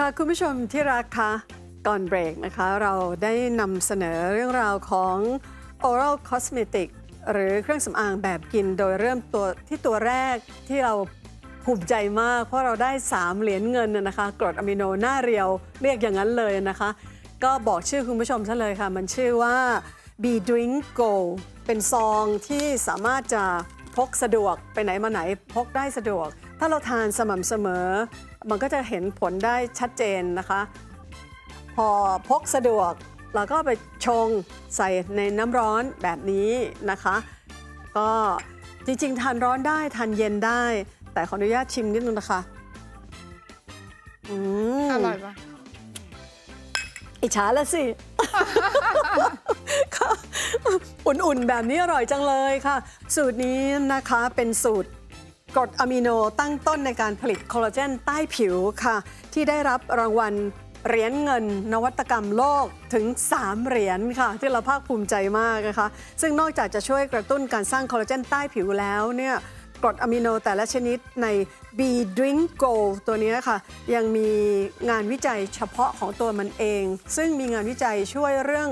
ค่ะคุณผู้ชมที่รักคะก่อนเบรกนะคะ เราได้นำเสนอเรื่องราวของ oral cosmetic หรือเครื่องสำอางแบบกินโดยเริ่มตัวที่ตัวแรกที่เราภูมิใจมาก เพราะเราได้ 3 เหรียญเงินนะนะคะกรดอะมิโนหน้าเรียวเรียกอย่างนั้นเลยนะคะ ก็บอกชื่อคุณผู้ชมซะเลยค่ะ มันชื่อว่า B Drink Go เป็นซองที่สามารถจะ พกสะดวกไปไหนมาไหนพกได้สะดวก ถ้าเราทานสม่ำเสมอ มันก็จะเห็นผลได้ชัดเจนนะคะ พอพกสะดวกเราก็ไปชงใส่ในน้ำร้อนแบบนี้นะคะ ก็จริงๆ ทานร้อนได้ทานเย็นได้ แต่ขออนุญาตชิมนิดนึงนะคะอืมอร่อยปะอิจฉาละสิค่ะ อุ่นๆ แบบนี้อร่อยจังเลยค่ะ สูตรนี้นะคะเป็นสูตรกรดอะมิโนตั้งต้นในการผลิตคอลลาเจนใต้ผิวค่ะ ที่ได้รับรางวัลเหรียญเงินนวัตกรรมโลกถึง 3 เหรียญค่ะ ที่เราภาคภูมิใจมากนะคะ ซึ่งนอกจากจะช่วยกระตุ้นการสร้างคอลลาเจนใต้ผิวแล้วเนี่ยกรดอะมิโนแต่ละชนิดใน B Drink Go ตัวนี้ค่ะ ยังมีงานวิจัยเฉพาะของตัวมันเอง ซึ่งมีงานวิจัยช่วยเรื่อง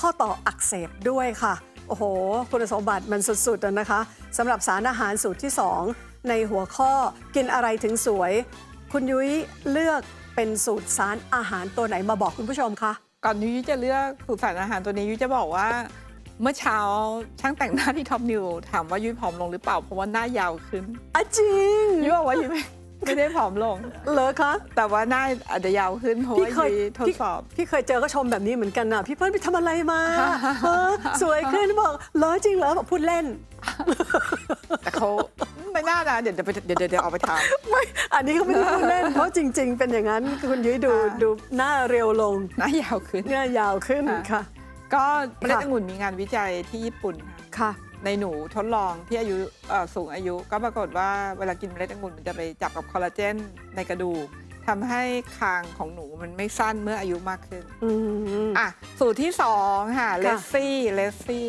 ข้อต่ออักเสบด้วยค่ะ โอ้โห คุณสมบัติมันสุดๆอะนะคะสำหรับสารอาหารสูตรที่ 2 ในหัวข้อกินอะไรถึงสวย คุณยุ้ยเลือกเป็นสูตรสารอาหารตัวไหนมาบอกคุณผู้ชมคะก่อนยุ้ยจะเลือกสูตรสารอาหารตัวนี้ยุ้ยจะบอกว่า เมื่อเช้าช่างแต่งหน้าที่ท็อปนิวถามว่ายุ้ยผอมลงหรือเปล่าเพราะว่าหน้ายาวขึ้นอะจริงยุ้ยบอกว่ายุ้ย ไม่ไม่ได้ผอมลงเหรอคะแต่ว่าหน้าอาจจะยาวขึ้นเพราะพี่ว่าเคยยุ้ยทดพี่สอบ พี่เคยเจอก็ชมแบบนี้เหมือนกันนะพี่เปิ้ลไปทำอะไรมาเออสวยขึ้นบอกเหรอจริงเหรอบอกพูดเล่น แต่เขาไม่น่านะเดี๋ยวเดี๋ยวไปเดี๋ยวเดี๋ยวเดี๋ยวเอาไปทไม่ อันนี้ก็ไม่ได้พูดเล่น เพราะจริง ๆ เป็นอย่างนั้นคุณยุ้ยดูค่ะดูหน้าเรียวลงำหน้ายาวขึ้นหน้ายาวขึ้นค่ะค่ะ ก็เมล็ดค่ะองุ่นมีงานวิจัยที่ญี่ปุ่นค่ะ ค่ะ ในหนูทดลองที่อายุเอ่อสูงอายุ ก็ปรากฏว่าเวลากินเมล็ดองุ่นมันจะไปจับกับคอลลาเจนในกระดูกทำให้คางของหนูมันไม่สั้นเมื่ออายุมากขึ้น อืม อะ สูตรที่2ค่ะเลค่ะ สซี่เลสซี่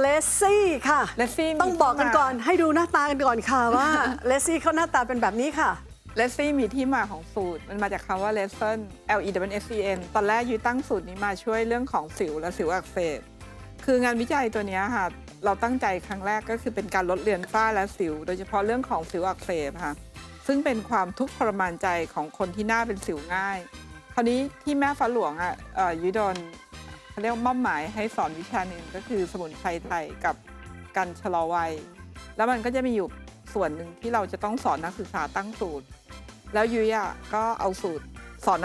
เลซี่ค่ะ เลสซี่ต้องบอกกันก่อนให้ดูหน้าตากันก่อนค่ะว่าเลซี่เขาหน้าตาเป็นแบบนี้ค่ะ เลสซี่มีที่มาของสูตร มันมาจากคำว่า lesson L E W S E N ตอนแรกยุ้ยตั้งสูตรนี้มาช่วยเรื่องของสิวและสิวอักเสบ คืองานวิจัยตัวนี้ค่ะ เราตั้งใจครั้งแรกก็คือเป็นการลดเลือนฝ้าและสิว โดยเฉพาะเรื่องของสิวอักเสบค่ะ ซึ่งเป็นความทุกข์ทรมานใจของคนที่หน้าเป็นสิวง่าย คราวนี้ที่แม่ฟ้าหลวงอะยุ้ยโดนเขาเรียกว่ามอบหมายให้สอนวิชาหนึ่งก็คือสมุนไพรไทยกับการชะลอวัย แล้วมันก็จะมีอยู่ส่วนหนึ่งที่เราจะต้องสอนนักศึกษาตั้งสูตร แล้วยุ้ยอะก็เอาสูตรสอน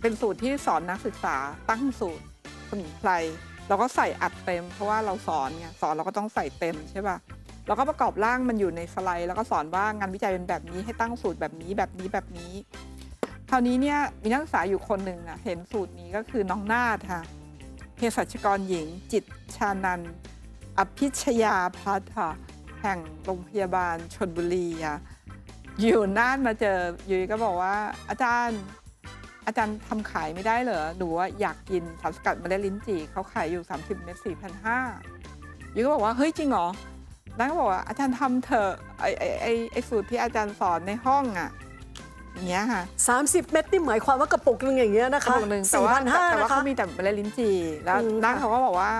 เป็นสูตรที่สอนนักศึกษาตั้งสูตรสมุนไพรเราก็ใส่อัดเต็ม เพราะว่าเราสอนไงสอนเราก็ต้องใส่เต็มใช่ป่ะเราก็ประกอบร่างมันอยู่ในสไลด์แล้วก็สอนว่างานวิจัยเป็นแบบนี้ให้ตั้งสูตรแบบนี้แบบนี้แบบนี้ คราวนี้เนี่ยมีนักศึกษาอยู่คนหนึ่งนะเห็นสูตรนี้ก็คือน้องนาฏค่ะเภสัชกรหญิง จิตชานันอภิชยาพัฒน์ค่ะแห่งโรงพยาบาลชนบุรีค่ะ อยู่น่านมาเจอยุ้ยก็บอกว่า อาจารย์ อาจารย์ทำขายไม่ได้เหรอหนูว่าอยากกินสารสกัดเมล็ดลิ้นจี่เขาขายอยู่ 30 เม็ด4,500ยุ้ยก็บอกว่าเฮ้ยจริงเหรอแล้วก็บอกว่าอาจารย์ทำเถอะไอไอไอไอสูตรที่อาจารย์สอนในห้องอะอย่างเงี้ยค่ะ30 เม็ดนี่หมายความว่ากระปุกหนึงอย่างเงี้ยนะกระคะปุกหนึ่งแต่ว่า4,500แต่ว่านะคะ เขามีแต่เมล็ดลิ้นจี่แล้วอืมนั่นค่ะ เขาก็บอกว่า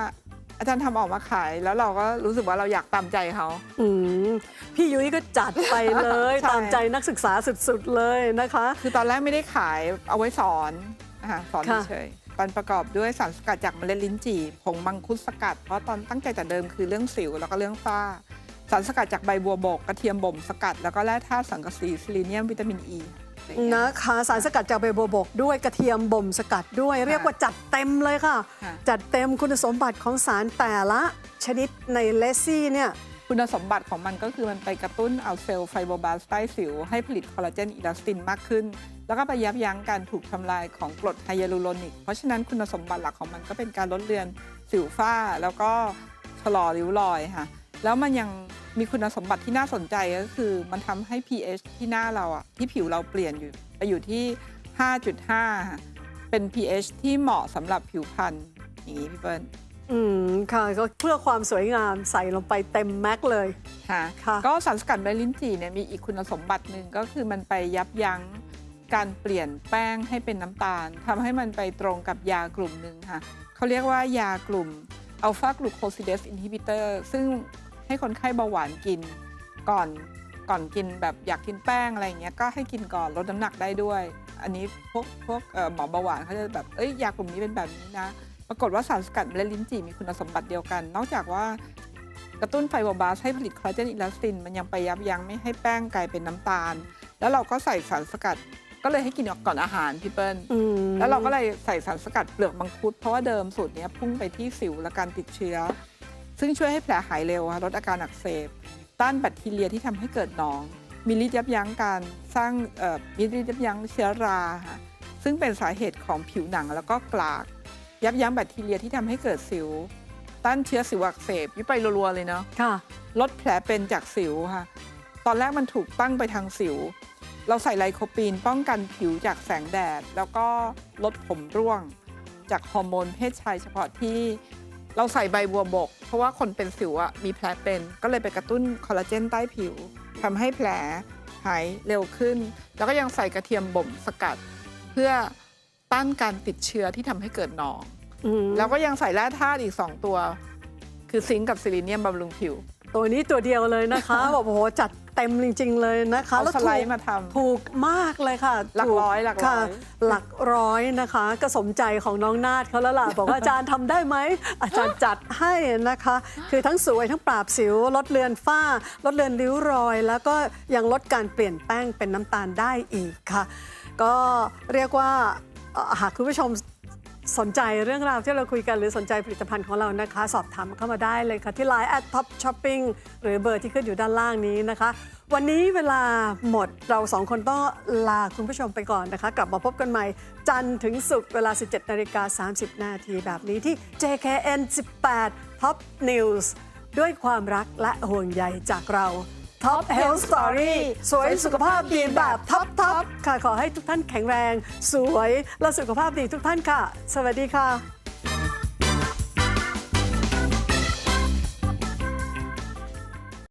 อาจารย์ทำออกมาขาย แล้วเราก็รู้สึกว่าเราอยากตามใจเขา อืมพี่ยุ้ยก็จัดไปเลย ใช่ ตามใจนักศึกษาสุดๆเลยนะคะ คือตอนแรกไม่ได้ขายเอาไว้สอนอาสอนค่ะ เฉยๆมันประกอบด้วยสารสกัดจากเมล็ดลิ้นจี่ผงมังคุดสกัด เพราะตอนตั้งใจแต่เดิมคือเรื่องสิวแล้วก็เรื่องฝ้า สารสกัดจากใบบัวบกกระเทียมบ่มสกัด แล้วก็แร่ธาตุสังกะสีซิลิเนียมวิตามินอ e, ี นะคะสารสกัดจากใบบัวบกด้วยกระเทียมบ่มสกัดด้วย เรียกว่าจัดเต็มเลยค่ะ ค่ะ จัดเต็มคุณสมบัติของสารแต่ละชนิดในเลซี่เนี่ย คุณสมบัติของมันก็คือมันไปกระตุ้นเอาเซลล์ไฟโบบลาสต์ใต้สิว ให้ผลิตคอลลาเจนอิลาสตินมากขึ้น แล้วก็ไปยับยั้งการถูกทำลายของกรดไฮยาลูโรนิก เพราะฉะนั้นคุณสมบัติหลักของมันก็เป็นการลดเลือนสิวฝ้า แล้วก็ชะลอริ้วรอยค่ะ แล้วมันยังมีคุณสมบัติที่น่าสนใจก็คือ มันทำให้ pH ที่หน้าเราอะที่ผิวเราเปลี่ยนอยู่ไปอยู่ที่ 5.5ค่ะเป็น pH ที่เหมาะสำหรับผิวพรรณอย่างนี้พี่เปิ้ลอืมค่ะก็เพื่อความสวยงามใส่ลงไปเต็มแม็กเลยค่ะค่ะก็สารสกัดใบลิ้นจี่เนี่ยมีอีกคุณสมบัติหนึ่งก็คือมันไปยับยั้งการเปลี่ยนแป้งให้เป็นน้ำตาลทำให้มันไปตรงกับยากลุ่มหนึ่งค่ะเขาเรียกว่ายากลุ่มอัลฟากลูโคซิเดสอินฮิบิเตอร์ซึ่ง ให้คนไข้เบาหวานกินก่อนก่อนกินแบบอยากกินแป้งอะไรอย่างเงี้ยก็ให้กินก่อนลดน้ำหนักได้ด้วย อันนี้พวกพวกเอ่อหมอเบาหวานเขาจะแบบเอ้ยยากลุ่มนี้เป็นแบบนี้นะ ปรากฏว่าสารสกัดเมล็ดลิ้นจี่มีคุณสมบัติเดียวกัน นอกจากว่ากระตุ้นไฟโบบาสให้ผลิตคอลลาเจนอิลาสติน มันยังไปยับยั้งไม่ให้แป้งกลายเป็นน้ำตาล แล้วเราก็ใส่สารสกัดก็เลยให้กินก่อนอาหารพี่เปิ้ลอืมแล้วเราก็เลยใส่สารสกัดเปลือกมังคุดเพราะว่าเดิมสูตรเนี้ยพุ่งไปที่สิวและการติดเชื้อ ซึ่งช่วยให้แผลหายเร็วค่ะลดอาการอักเสบ ต้านแบคทีเรียที่ทำให้เกิดหนอง มีฤทธิ์ยับยั้งการสร้างเอ่อมีฤทธิ์ยับยั้งเชื้อราค่ะซึ่งเป็นสาเหตุของผิวหนังแล้วก็กลาก ยับยั้งแบคทีเรียที่ทำให้เกิดสิว ต้านเชื้อสิวอักเสบยุบไปรัวๆเลยเนาะค่ะลดแผลเป็นจากสิวค่ะ ตอนแรกมันถูกตั้งไปทางสิว เราใส่ไลโคปีนป้องกันผิวจากแสงแดด แล้วก็ลดผมร่วง จากฮอร์โมนเพศชายเฉพาะที่ เราใส่ใบบัวบก เพราะว่าคนเป็นสิวอะมีแผลเป็น ก็เลยไปกระตุ้นคอลลาเจนใต้ผิวทำให้แผลหายเร็วขึ้น แล้วก็ยังใส่กระเทียมบ่มสกัด เพื่อต้านการติดเชื้อที่ทำให้เกิดหนอง อืมแล้วก็ยังใส่แร่ธาตุอีก 2 ตัว คือซิงค์กับซิลิเนียมบำรุงผิว ตัวนี้ตัวเดียวเลยนะคะ บอกโอ้โหจัด เต็มจริง ๆ เลยนะคะเอาแล้วสถูไลกด์มาทำถูกมากเลยค่ะหลักถูร้อยหลักร้อย ค่ะหลักร้อยนะคะ ก็สมใจของน้องนาดเขาแล้วล่ะ บอกว่าอาจารย์ทำได้ไหม อาจารย์จัดให้นะคะ คือทั้งสวยทั้งปราบสิวลดเลือนฝ้าลดเลือนริ้วรอย แล้วก็ยังลดการเปลี่ยนแป้งเป็นน้ำตาลได้อีกค่ะ ก็เรียกว่าเอ่อหากคุณผู้ชม สนใจเรื่องราวที่เราคุยกันหรือสนใจผลิตภัณฑ์ของเรานะคะ สอบถามเข้ามาได้เลยค่ะ ที่ Line at Top Shopping หรือเบอร์ที่ขึ้นอยู่ด้านล่างนี้นะคะ วันนี้เวลาหมดเราสองคนต้องลาคุณผู้ชมไปก่อนนะคะ กลับมาพบกันใหม่ จันทร์ถึงศุกร์เวลา 17นาฬิกา30 นาทีแบบนี้ที่ JKN 18 Top News ด้วยความรักและห่วงใยจากเรา ท็อปเฮลท์สตอรี่สวยสุขภาพดีแบบท็อปทอปค่ะขอให้ทุกท่านแข็งแรง สวยและสุขภาพดีทุกท่านค่ะ สวัสดีค่ะ